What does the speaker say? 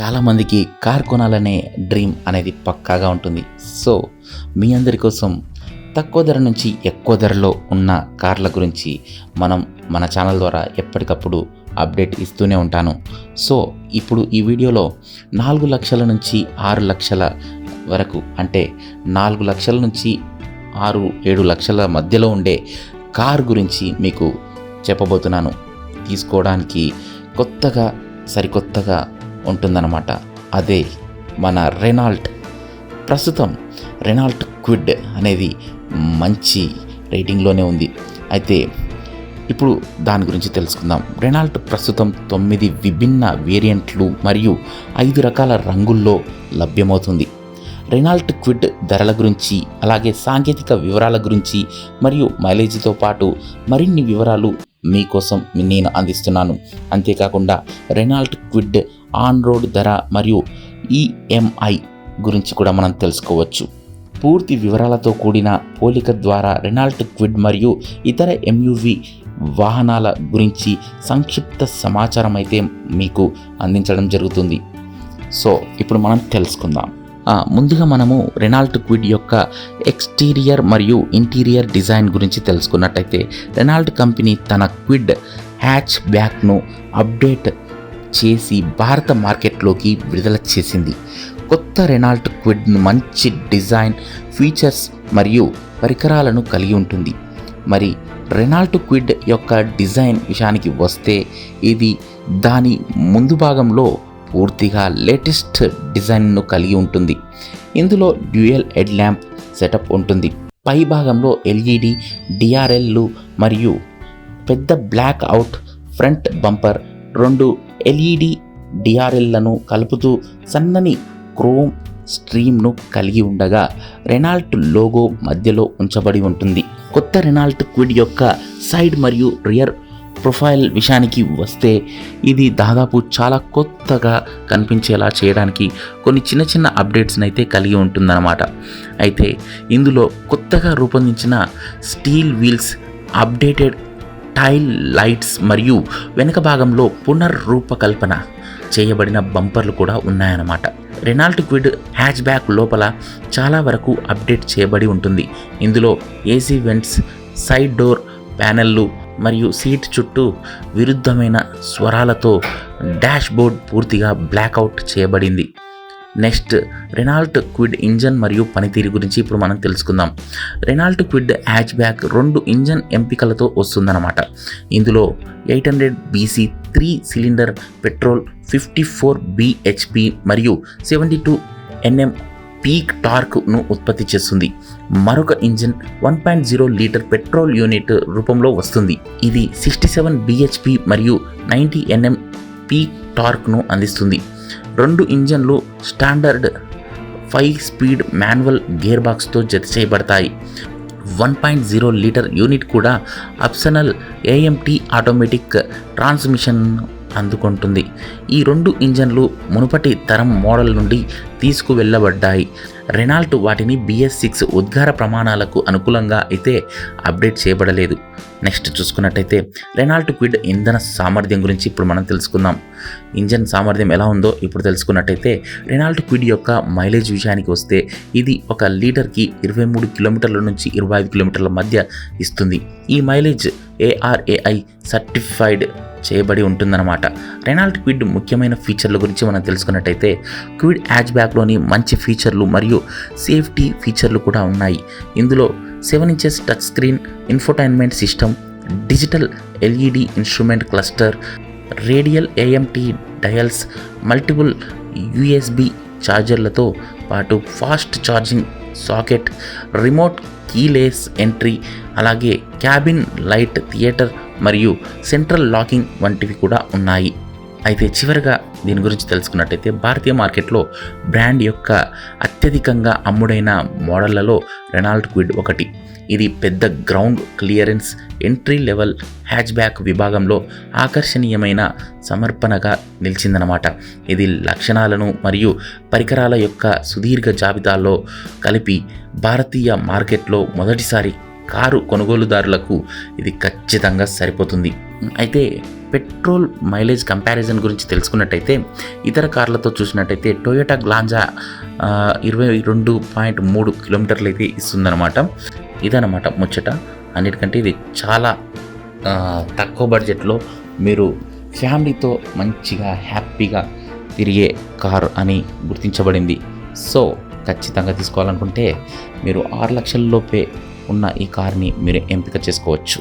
చాలామందికి car కొనాలనే dream అనేది పక్కాగా ఉంటుంది. సో మీ అందరి కోసం తక్కువ ధర నుంచి ఎక్కువ ధరలో ఉన్న కార్ల గురించి మనం మన ఛానల్ ద్వారా ఎప్పటికప్పుడు అప్డేట్ ఇస్తూనే ఉంటాను. సో ఇప్పుడు ఈ వీడియోలో నాలుగు లక్షల నుంచి ఆరు లక్షల వరకు అంటే నాలుగు లక్షల నుంచి ఆరు ఏడు లక్షల మధ్యలో ఉండే కార్ గురించి మీకు చెప్పబోతున్నాను. తీసుకోవడానికి కొత్తగా సరికొత్తగా ఉంటుందన్నమాట. అదే మన రెనాల్ట్ ప్రస్తుతం రెనాల్ట్ క్విడ్ అనేది మంచి రేటింగ్లోనే ఉంది. అయితే ఇప్పుడు దాని గురించి తెలుసుకుందాం. రెనాల్ట్ ప్రస్తుతం తొమ్మిది విభిన్న వేరియంట్లు మరియు ఐదు రకాల రంగుల్లో లభ్యమవుతుంది. రెనాల్ట్ క్విడ్ ధరల గురించి అలాగే సాంకేతిక వివరాల గురించి మరియు మైలేజీతో పాటు మరిన్ని వివరాలు మీకోసం నేను అందిస్తున్నాను. అంతేకాకుండా రెనాల్ట్ క్విడ్ ఆన్ రోడ్ ధర మరియు ఈఎంఐ గురించి కూడా మనం తెలుసుకోవచ్చు. పూర్తి వివరాలతో కూడిన పోలిక ద్వారా రెనాల్ట్ క్విడ్ మరియు ఇతర ఎంయువి వాహనాల గురించి సంక్షిప్త సమాచారం అయితే మీకు అందించడం జరుగుతుంది. సో ఇప్పుడు మనం తెలుసుకుందాం. ముందుగా మనము రెనాల్ట్ క్విడ్ యొక్క ఎక్స్టీరియర్ మరియు ఇంటీరియర్ డిజైన్ గురించి తెలుసుకున్నట్టయితే రెనాల్ట్ కంపెనీ తన క్విడ్ హ్యాచ్ బ్యాక్ను అప్డేట్ చేసి భారత మార్కెట్లోకి విడుదల చేసింది. కొత్త రెనాల్ట్ క్విడ్ మంచి డిజైన్ ఫీచర్స్ మరియు పరికరాలను కలిగి ఉంటుంది. మరి రెనాల్ట్ క్విడ్ యొక్క డిజైన్ విషయానికి వస్తే ఇది దాని ముందు భాగంలో పూర్తిగా లేటెస్ట్ డిజైన్ను కలిగి ఉంటుంది. ఇందులో డ్యూయల్ హెడ్ ల్యాంప్ సెటప్ ఉంటుంది. పై భాగంలో ఎల్ఈడి డిఆర్ఎల్లు మరియు పెద్ద బ్లాక్ అవుట్ ఫ్రంట్ బంపర్ రెండు ఎల్ఈడి డిఆర్ఎల్లను కలుపుతూ సన్నని క్రోమ్ స్ట్రీమ్ను కలిగి ఉండగా రెనాల్ట్ లోగో మధ్యలో ఉంచబడి ఉంటుంది. కొత్త రెనాల్ట్ క్విడ్ యొక్క సైడ్ మరియు రియర్ ప్రొఫైల్ విషయానికి వస్తే ఇది దాదాపు చాలా కొత్తగా కనిపించేలా చేయడానికి కొన్ని చిన్న చిన్న అప్డేట్స్ని అయితే కలిగి ఉంటుందన్నమాట. అయితే ఇందులో కొత్తగా రూపొందించిన steel wheels updated tail lights మరియు వెనుక భాగంలో పునర్రూపకల్పన చేయబడిన బంపర్లు కూడా ఉన్నాయన్నమాట. రెనాల్ట్ క్విడ్ హ్యాచ్ బ్యాక్ లోపల చాలా వరకు అప్డేట్ చేయబడి ఉంటుంది. ఇందులో ఏసీ వెంట్స్ సైడ్ డోర్ ప్యానెల్లు మరియు సీట్ చుట్టూ విరుద్ధమైన స్వరాలతో డాష్ బోర్డ్ పూర్తిగా బ్లాక్అవుట్ చేయబడింది. నెక్స్ట్ రెనాల్ట్ క్విడ్ ఇంజన్ మరియు పనితీరు గురించి ఇప్పుడు మనం తెలుసుకుందాం. రెనాల్ట్ క్విడ్ హ్యాచ్ బ్యాక్ రెండు ఇంజన్ ఎంపికలతో వస్తుందన్నమాట. ఇందులో eight hundred BC three cylinder petrol fifty four BHP మరియు సెవెంటీ టూ ఎన్ఎం పీక్ టార్క్ను ఉత్పత్తి చేస్తుంది. మరొక engine one point zero litre petrol unit రూపంలో వస్తుంది. ఇది సిక్స్టీ సెవెన్ బిహెచ్పి మరియు నైంటీ ఎన్ఎం పీక్ టార్క్ను అందిస్తుంది. రెండు ఇంజన్లు standard five speed manual gear బాక్స్తో జత చేయబడతాయి. One point zero litre unit కూడా అప్సనల్ ఏఎంటీ ఆటోమేటిక్ ట్రాన్స్మిషన్ అందుకుంటుంది. ఈ రెండు ఇంజన్లు మునుపటి తరం మోడల్ నుండి తీసుకువెళ్ళబడ్డాయి. రెనాల్ట్ వాటిని బిఎస్ సిక్స్ ఉద్గార ప్రమాణాలకు అనుకూలంగా అయితే అప్డేట్ చేయబడలేదు. నెక్స్ట్ చూసుకున్నట్టయితే రెనాల్ట్ క్విడ్ ఇంధన సామర్థ్యం గురించి ఇప్పుడు మనం తెలుసుకుందాం. ఇంజన్ సామర్థ్యం ఎలా ఉందో ఇప్పుడు తెలుసుకున్నట్టయితే రెనాల్ట్ క్విడ్ యొక్క మైలేజ్ విషయానికి వస్తే ఇది ఒక లీటర్కి ఇరవై మూడు కిలోమీటర్ల నుంచి ఇరవై ఐదు కిలోమీటర్ల మధ్య ఇస్తుంది. ఈ మైలేజ్ ఏఆర్ఏఐ సర్టిఫైడ్ చేయబడి ఉంటుందన్నమాట. రెనాల్ట్ క్విడ్ ముఖ్యమైన ఫీచర్ల గురించి మనం తెలుసుకున్నట్టయితే క్విడ్ యాచ్ బ్యాక్లోని మంచి ఫీచర్లు మరియు సేఫ్టీ ఫీచర్లు కూడా ఉన్నాయి. ఇందులో seven inches touch screen infotainment system digital LED instrument cluster radial AMT dials multiple USB ఛార్జర్లతో పాటు fast charging socket remote keyless entry అలాగే క్యాబిన్ లైట్ థియేటర్ మరియు సెంట్రల్ లాకింగ్ వంటివి కూడా ఉన్నాయి. అయితే చివరిగా దీని గురించి తెలుసుకున్నట్టయితే భారతీయ మార్కెట్లో బ్రాండ్ యొక్క అత్యధికంగా అమ్ముడైన మోడళ్ళలో రెనాల్డ్ క్విడ్ ఒకటి. ఇది పెద్ద ground clearance entry level hatch back విభాగంలో ఆకర్షణీయమైన సమర్పణగా నిలిచిందనమాట ఇది లక్షణాలను మరియు పరికరాల యొక్క సుదీర్ఘ జాబితాలో కలిపి భారతీయ మార్కెట్లో మొదటిసారి కారు కొనుగోలుదారులకు ఇది ఖచ్చితంగా సరిపోతుంది. అయితే పెట్రోల్ మైలేజ్ కంపారిజన్ గురించి తెలుసుకున్నట్టయితే ఇతర కార్లతో చూసినట్టయితే టొయోటా గ్లాంజా ఇరవై రెండు పాయింట్ మూడు కిలోమీటర్లు అయితే ఇస్తుందన్నమాట. ఇదనమాట ముచ్చట. అన్నిటికంటే ఇది చాలా తక్కువ బడ్జెట్లో మీరు ఫ్యామిలీతో మంచిగా హ్యాపీగా తిరిగే కార్ అని గుర్తించబడింది. సో ఖచ్చితంగా తీసుకోవాలనుకుంటే మీరు ఆరు లక్షల లోపే ఉన్న ఈ కార్ని మీరు ఎంపిక చేసుకోవచ్చు.